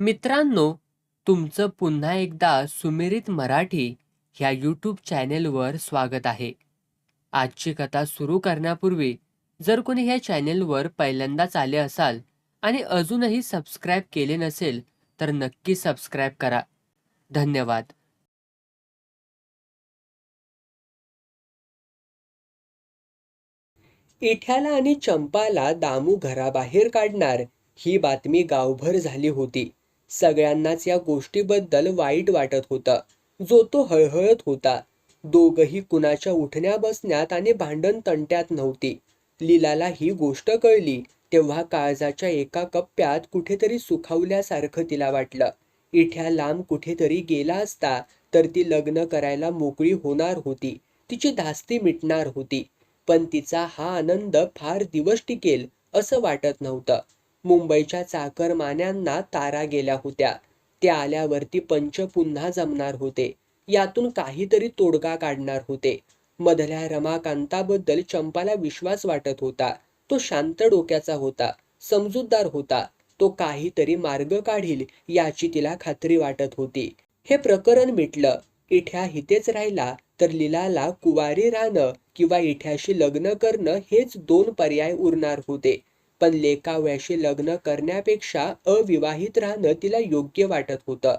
मित्रांनो तुमचं पुन्हा एकदा सुमिरित मराठी ह्या यूट्यूब चॅनेलवर स्वागत आहे. आजची कथा सुरू करण्यापूर्वी जर कोणी ह्या चॅनेलवर पहिल्यांदाच आले असाल आणि अजूनही सबस्क्राईब केले नसेल तर नक्की सबस्क्राईब करा. धन्यवाद. इठ्याला आणि चंपाला दामू घराबाहेर काढणार ही बातमी गावभर झाली होती. सगळ्यांनाच या गोष्टीबद्दल वाईट वाटत होतं. जो तो हळहळत होता. दोघही कुणाच्या उठण्या बसण्यात आणि भांडण तंट्यात नव्हती. लीलाला ही गोष्ट कळली तेव्हा काळजाच्या एका कप्प्यात कुठेतरी सुखावल्यासारखं तिला वाटलं. इठ्या लांब कुठेतरी गेला असता तर ती लग्न करायला मोकळी होणार होती. तिची धास्ती मिटणार होती. पण तिचा हा आनंद फार दिवस टिकेल असं वाटत नव्हतं. मुंबईच्या चाकरमान्यांना तारा गेल्या होत्या. त्या आल्यावरती पंच पुन्हा जमणार होते. यातून काहीतरी तोडगा काढणार होते. मधल्या रमाकांताबद्दल चंपाला विश्वास वाटत होता. तो शांत डोक्याचा होता. समजूतदार होता. तो काहीतरी मार्ग काढील याची तिला खात्री वाटत होती. हे प्रकरण मिटलं. इठ्या हितेच राहिला तर लीलाला कुवारी राहणं किंवा इठ्याशी लग्न करणं हेच दोन पर्याय उरणार होते. पण लेकाव्याशी लग्न करण्यापेक्षा अविवाहित राहणं तिला योग्य वाटत होतं.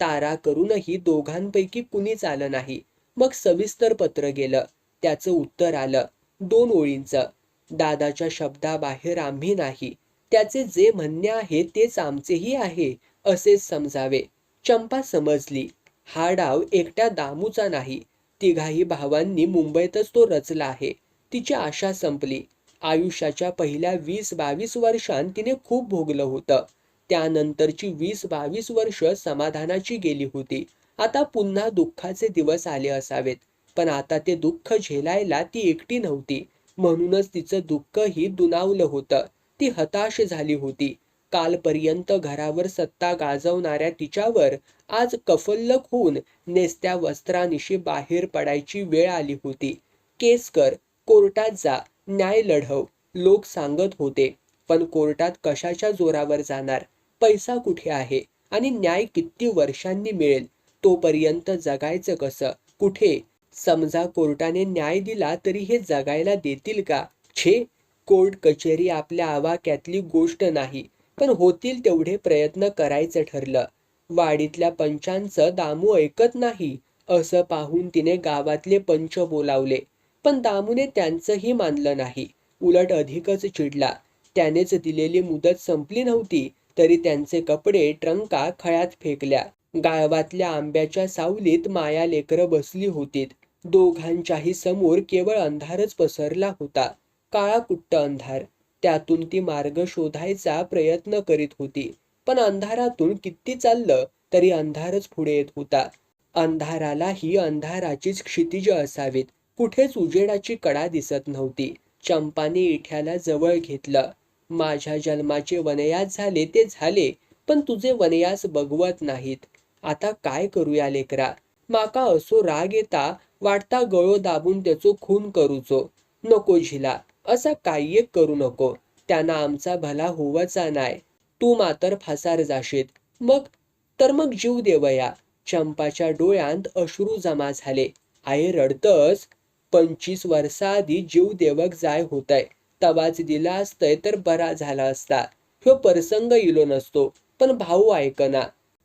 तारा करूनही दोघांपैकी कुणीच आलं नाही. मग सविस्तर पत्र गेलं. त्याचं उत्तर आलं. दोन ओळींचं. दादाच्या शब्दाबाहेर आम्ही नाही. त्याचे जे म्हणणे आहे तेच आमचेही आहे असेच समजावे. चंपा समजली. हा डाव एकट्या दामूचा नाही. तिघाही भावांनी मुंबईतच तो रचला आहे. तिची आशा संपली. आयुष्याच्या पहिल्या वीस बावीस वर्षांत तिने खूप भोगलं होतं. त्यानंतरची वीस बावीस वर्ष समाधानाची गेली होती. आता पुन्हा दुःखाचे दिवस आले असावेत. पण आता ते दुःख झेलायला ती एकटी नव्हती. म्हणूनच तिचं दुःखही दुनावलं होतं. ती हताश झाली होती. कालपर्यंत घरावर सत्ता गाजवणाऱ्या तिच्यावर आज कफल्लक होऊन नेसत्या वस्त्रानिशी बाहेर पडायची वेळ आली होती. केसकर कोर्टात जा. न्याय लढव. लोक सांगत होते पण कोर्टात कशाच्या जोरावर जाणार? पैसा कुठे आहे? आणि न्याय किती वर्षांनी मिळेल? तोपर्यंत जगायचं कसं? कुठे? समजा कोर्टाने न्याय दिला तरी हे जगायला देतील का? छे कोर्ट कचेरी आपल्या आवाक्यातली गोष्ट नाही पण होतील तेवढे प्रयत्न करायचं ठरलं. वाडीतल्या पंचांचं दामू ऐकत नाही असं पाहून तिने गावातले पंच बोलावले. पण दामूने त्यांचंही मानलं नाही. उलट अधिकच चिडला. त्यानेच दिलेली मुदत संपली नव्हती तरी त्यांचे कपडे ट्रंका खळ्यात फेकल्या. गाळवातल्या आंब्याच्या सावलीत माया लेकरं बसली होतीत. दोघांच्याही समोर केवळ अंधारच पसरला होता. काळा कुट्ट अंधार. त्यातून ती मार्ग शोधायचा प्रयत्न करीत होती. पण अंधारातून किती चाललं तरी अंधारच पुढे येत होता. अंधाराला ही अंधाराचीच क्षितिज असावीत. कुठेच उजेडाची कडा दिसत नव्हती. चंपाने इठ्याला जवळ घेतलं. माझ्या जन्माचे वनयास झाले ते झाले पण तुझे वनयास बघवत नाहीत. आता काय करूया लेकरा? माका असो राग येता वाटता गळो दाबून त्याचो खून करूचो. नको झिला असा काही एक करू नको. त्यांना आमचा भला होवाचा नाय. तू मातर फासार जाशीत मग? तर मग जीव देवया. चंपाच्या डोळ्यांत अश्रू जमा झाले. आई रडतस पंचवीस वर्षाआधी जीव देवक जाय होतय. तवाच दिला असतय तर बरा झाला असता. ह्यो प्रसंग इलो नसतो पण भाऊ ऐकना.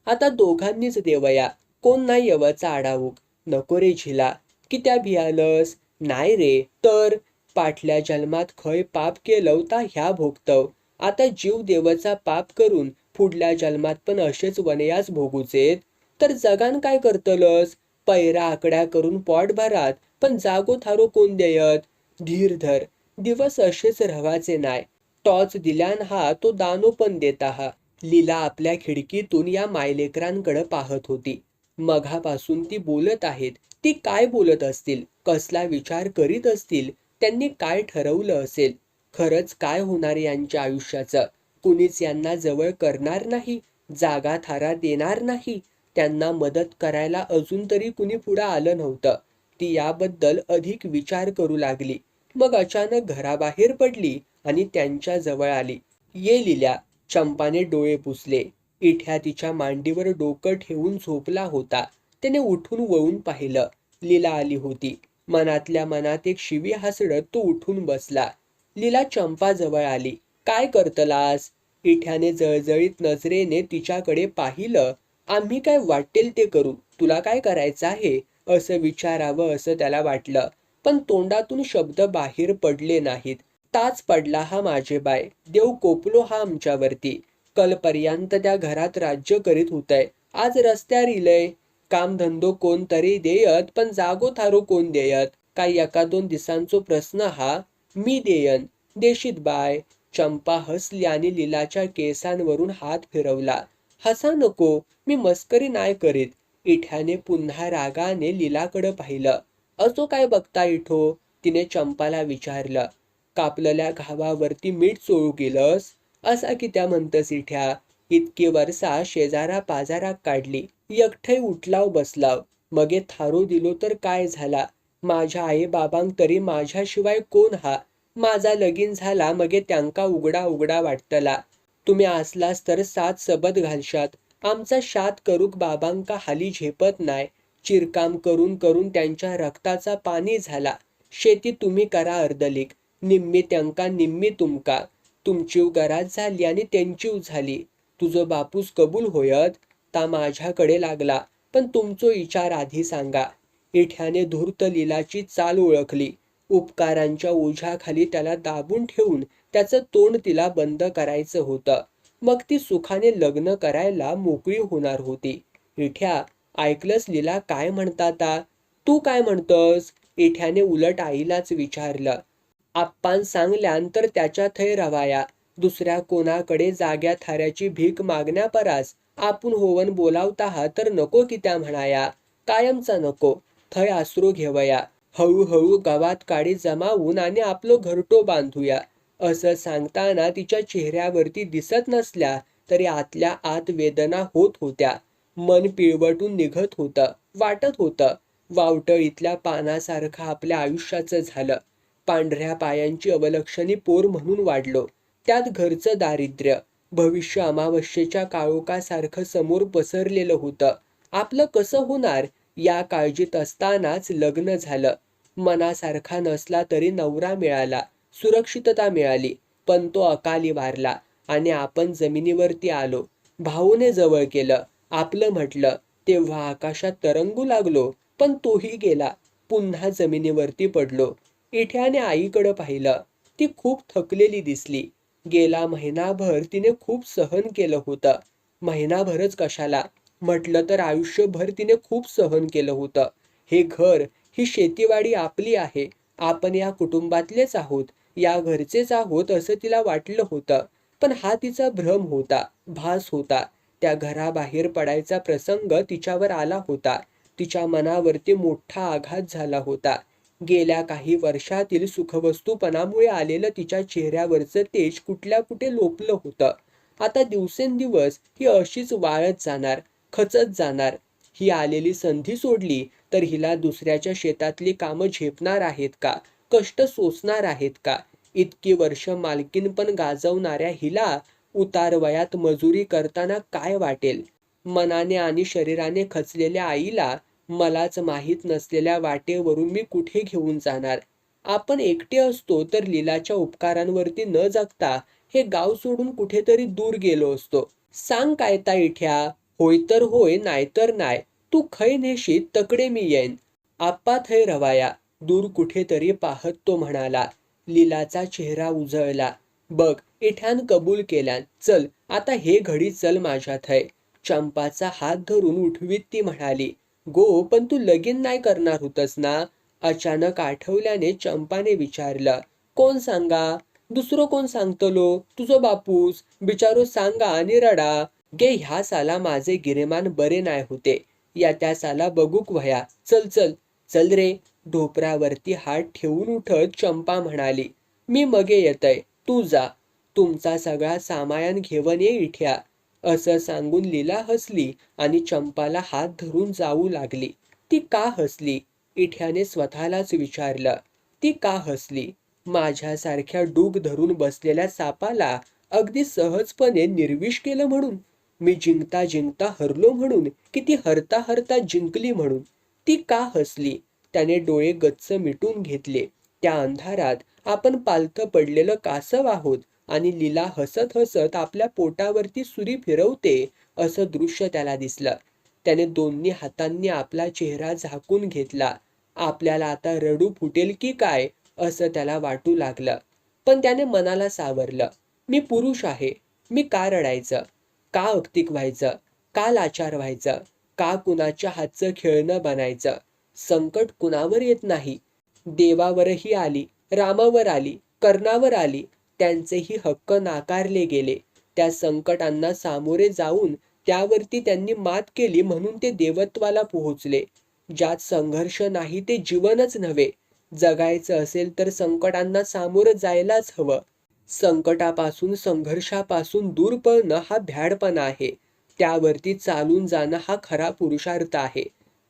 आता दोघांनीच देवया कोण नाही यवचा आडावूक. नको रे झिला कित्या भियालस? नाही रे तर? पाठल्या जन्मात खय पाप केलं ता ह्या भोगतव. आता जीव देवचा पाप करून पुढल्या जन्मात पण असेच वनयास भोगूचेत. तर जगान काय करतलस? पैरा आकड्या करून पोट भरात पण जागो थारो कोण देयत? धीर धर दिवस असेच रवाचे नाय. टॉच दिल्यान हा तो दानो पण देता हा लीला आपल्या खिडकीतून या मायलेकरांकडे पाहत होती. मघापासून ती बोलत आहेत. ती काय बोलत असतील? कसला विचार करीत असतील? त्यांनी काय ठरवलं असेल? खरंच काय होणार यांच्या आयुष्याचं? कुणीच यांना जवळ करणार नाही? जागा थारा देणार नाही? त्यांना मदत करायला अजून तरी कुणी पुढं आलं नव्हतं. ती याबद्दल अधिक विचार करू लागली. मग अचानक घराबाहेर पडली आणि त्यांच्या जवळ आली. ये लिल्या चंपाने डोळे पुसले. इठ्या तिच्या मांडीवर डोकं ठेवून झोपला होता. त्याने उठून वळून पाहिलं. लीला आली होती. मनातल्या मनात एक शिवी हसडत तो उठून बसला. लीला चंपा जवळ आली. काय करतलास इठ्याने जळजळीत नजरेने तिच्याकडे पाहिलं. आम्ही काय वाटेल ते करू? तुला काय करायचं आहे? असं विचारावं असं त्याला वाटलं. पण तोंडातून शब्द बाहेर पडले नाहीत. ताच पडला हा माझे बाय देव कोपलो हा आमच्यावरती. कलपर्यंत त्या घरात राज्य करीत होतंय. आज रस्त्यावर इलय. कामधंदो कोण तरी देयत पण जागो थारो कोण देयत? काही एका दोन दिवसांचो प्रश्न हा. मी देयन. देशीत बाय. चंपा हसली आणि लिलाच्या केसांवरून हात फिरवला. हसा नको. मी मस्करी नाही करीत. इठ्याने पुन्हा रागाने लिलाकडं पाहिलं. असो काय बघता इठो? तिने चंपाला विचारलं. कापलेल्या घावावरती मीठ चोळू गेलंस? असा की त्या म्हणतस इठ्या? इतकी वर्षा शेजारा पाजारा काढली. एकठय उठलाव बसलाव. मगे थारू दिलो तर काय झाला? माझ्या आई बाबांक तरी माझ्याशिवाय कोण हा? माझा लगीन झाला मगे त्यांका उघडा उघडा वाटतला. तुम्ही असलास तर सात सबद घालशात. आमचा शात करूक बाबांका हाली झेपत नाय. चिरकाम करून करून त्यांच्या रक्ताचा पाणी झाला. शेती तुम्ही करा अर्दलीक निम्मी त्यांका निम्मी तुमका. तुमची गराज झाली आणि त्यांची झाली. तुझो बापूस कबूल होयत? ता माझ्याकडे लागला. पण तुमचो विचार आधी सांगा. इठ्याने धूर्त लिलाची चाल ओळखली. उपकारांच्या ओझ्याखाली त्याला दाबून ठेवून त्याचं तोंड तिला बंद करायचं होतं. मग ती सुखाने लग्न करायला मोकळी होणार होती. इठ्या ऐकलंस लीला काय म्हणताता तू काय म्हणतोस? इठ्याने उलट आईलाच विचारलं. आप्पान सांगल्यान तर त्याच्या थै रवाया. दुसऱ्या कोणाकडे जाग्या थाऱ्याची भीक मागण्यापरास आपण होवन बोलावता तर नको की त्या म्हणाया. कायमचा नको. थय आसरू घेवया. हळूहळू गावात काडी जमावून आणि आपलं घरटो बांधूया. असं सांगताना तिच्या चेहऱ्यावरती दिसत नसल्या तरी आतल्या आत वेदना होत होत्या. मन पिळवटून निघत होतं वाटत होतं. वावटळीतल्या पानासारखं आपल्या आयुष्याचं झालं. पांढऱ्या पायांची अवलक्षणी पोर म्हणून वाढलो. त्यात घरचं दारिद्र्य भविष्य अमावस्येच्या काळोखासारखं समोर पसरलेलं होतं. आपलं कसं होणार? या काळजीत असतानाच लग्न झालं. मनासारखा नसला तरी नवरा मिळाला. सुरक्षितता मिळाली पण तो अकाली वारला आणि आपण जमिनीवरती आलो. भाऊने जवळ केलं. आपलं म्हटलं तेव्हा आकाशात तरंगू लागलो पण तोही गेला. पुन्हा जमिनीवरती पडलो. इठ्याने आईकडं पाहिलं. ती खूप थकलेली दिसली. गेला महिनाभर तिने खूप सहन केलं होतं. महिनाभरच कशाला? म्हटलं तर आयुष्यभर तिने खूप सहन केलं होतं. हे घर ही शेतीवाडी आपली आहे. आपण या कुटुंबातलेच आहोत. या घरचेच आहोत असं तिला वाटलं होतं. पण हा तिचा भ्रम होता भास होता. त्या घराबाहेर पडायचा प्रसंग तिच्यावर आला होता. तिच्या मनावरती मोठा आघात झाला होता. गेल्या काही वर्षातील सुखवस्तूपणामुळे आलेलं तिच्या चेहऱ्यावरचं तेज कुठल्या कुठे लोपलं होतं. आता दिवसेंदिवस ही अशीच वाळत जाणार खचत जाणार. ही आलेली संधी सोडली तर हिला दुसऱ्याच्या शेतातली कामं झेपणार आहेत का? कष्ट सोसणार आहेत का? इतकी वर्ष मालकीन पण गाजवणाऱ्या हिला उतार वयात मजुरी करताना काय वाटेल? मनाने आणि शरीराने खचलेल्या आईला मलाच माहीत नसलेल्या वाटेवरून मी कुठे घेऊन जाणार? आपण एकटे असतो तर लीलाच्या उपकारांवरती न जगता हे गाव सोडून कुठेतरी दूर गेलो असतो. सांग काय ता इठ्या होय तर होय नाहीतर नाय. तू खै नेशी तकडे मी येईन. आप्पा थै रवाया. दूर कुठेतरी पाहत तो म्हणाला. लीलाचा चेहरा उजळला. बघ इठ्यान कबूल केल्यान चल आता हे घडी चल माझ्या थय चंपाचा हात धरून उठवीत ती म्हणाली गो पण तू लगीन नाही करणार होतस ना? अचानक आठवल्याने चंपाने विचारलं कोण सांगा? दुसरं कोण सांगतलो? तुझो बापूस? बिचारो सांगा आणि रडा. गे ह्या साला माझे गिरेमान बरे नाही होते. या त्या साला बघूक वया चल चल. चल रे. ढोपरावरती हात ठेवून उठत चंपा म्हणाली मी मगे येतय तू जा तुमचा सगळा सामायन घेऊन ये इठ्या. असं सांगून लीला हसली आणि चंपाला हात धरून जाऊ लागली. ती का हसली? इठ्याने स्वतःलाच विचारलं. ती का हसली? माझ्यासारख्या डूग धरून बसलेल्या सापाला अगदी सहजपणे निर्विष केलं म्हणून? मी जिंकता जिंकता हरलो म्हणून? की ती हरता हरता जिंकली म्हणून? ती का हसली? त्याने डोळे गच्च मिटून घेतले. त्या अंधारात आपण पालथं पडलेलं कासव आहोत आणि लीला हसत हसत आपल्या पोटावरती सुरी फिरवते असं दृश्य त्याला दिसलं. त्याने दोन्ही हातांनी आपला चेहरा झाकून घेतला. आपल्याला आता रडू फुटेल की काय असं त्याला वाटू लागलं. पण त्याने मनाला सावरलं. मी पुरुष आहे. मी का रडायचं? का अक्तिक व्हायचं? का लाचार व्हायचं? का कुणाच्या हातचं खेळणं बनायचं? संकट कुणावर येत नाही. देवावरही आली रामावर आली कर्णावर आली त्यांचेही हक्क नाकारले गेले. त्या संकटांना सामोरे जाऊन त्यावरती त्यांनी मात केली म्हणून ते देवत्वाला पोहोचले. ज्यात संघर्ष नाही ते जीवनच नव्हे. जगायचं असेल तर संकटांना सामोरं जायलाच हवं. संकटापासून संघर्षापासून दूर पळणं हा भ्याडपणा आहे. त्यावरती चालून जाणं हा खरा पुरुषार्थ आहे.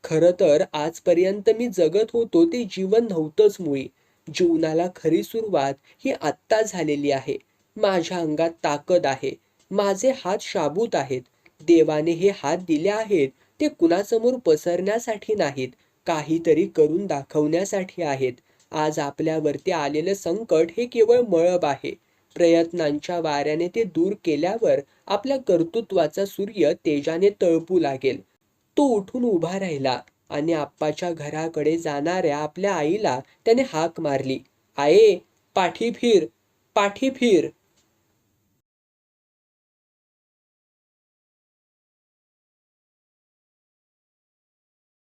खरं तर आजपर्यंत मी जगत होतो ते जीवन नव्हतंच मुळी. जीवनाला खरी सुरुवात ही आत्ता झालेली आहे. माझ्या अंगात ताकद आहे. माझे हात शाबूत आहेत. देवाने हे हात दिले आहेत ते कुणासमोर पसरण्यासाठी नाहीत. काहीतरी करून दाखवण्यासाठी आहेत. आज आपल्यावरती आलेलं संकट हे केवळ मळब आहे. प्रयत्नांच्या वाऱ्याने ते दूर केल्यावर आपल्या कर्तृत्वाचा सूर्य तेजाने तळपू लागेल. तो उठून उभा राहिला आणि आप्पाच्या घराकडे जाणाऱ्या आपल्या आईला त्याने हाक मारली. आये पाठी फिर पाठी फिर.